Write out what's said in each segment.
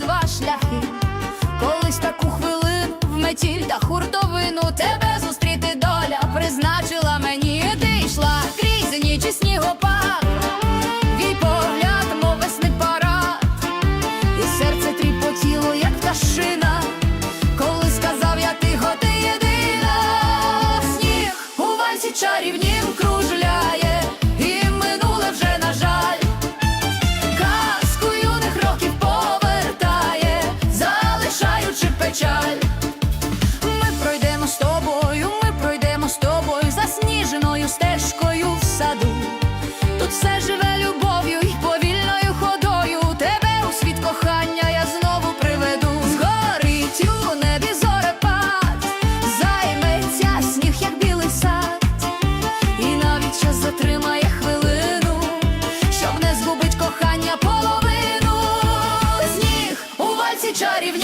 шляхи. Колись таку хвилину в метіль та хуртовину тебе зустріти доля призначила мені. Ти йшла крізь ніч і снігопад, твій погляд, мов весни парад, і серце тріпотіло, як пташина. Коли сказав я тихо, ти єдина, сніг у вальсі чарівнім вальсі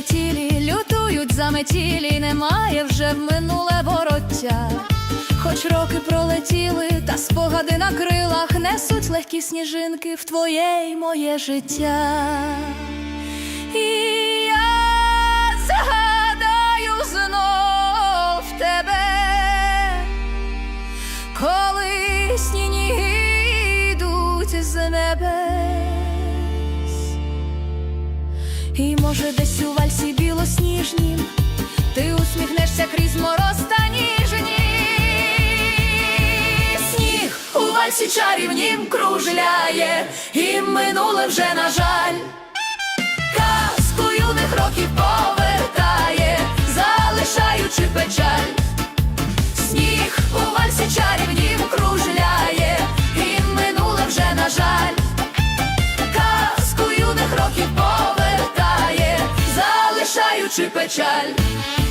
Лютують заметілі, лютують заметілі, немає вже в минуле вороття. Хоч роки пролетіли, та спогади на крилах несуть легкі сніжинки в твоє й моє життя. І я згадаю знов тебе, коли сніні йдуть з небес. І може десь у вальсі білосніжнім ти усміхнешся крізь мороз та ніжні. Сніг у вальсі чарівнім кружляє, і минуле вже на жаль. Залишаючи печаль.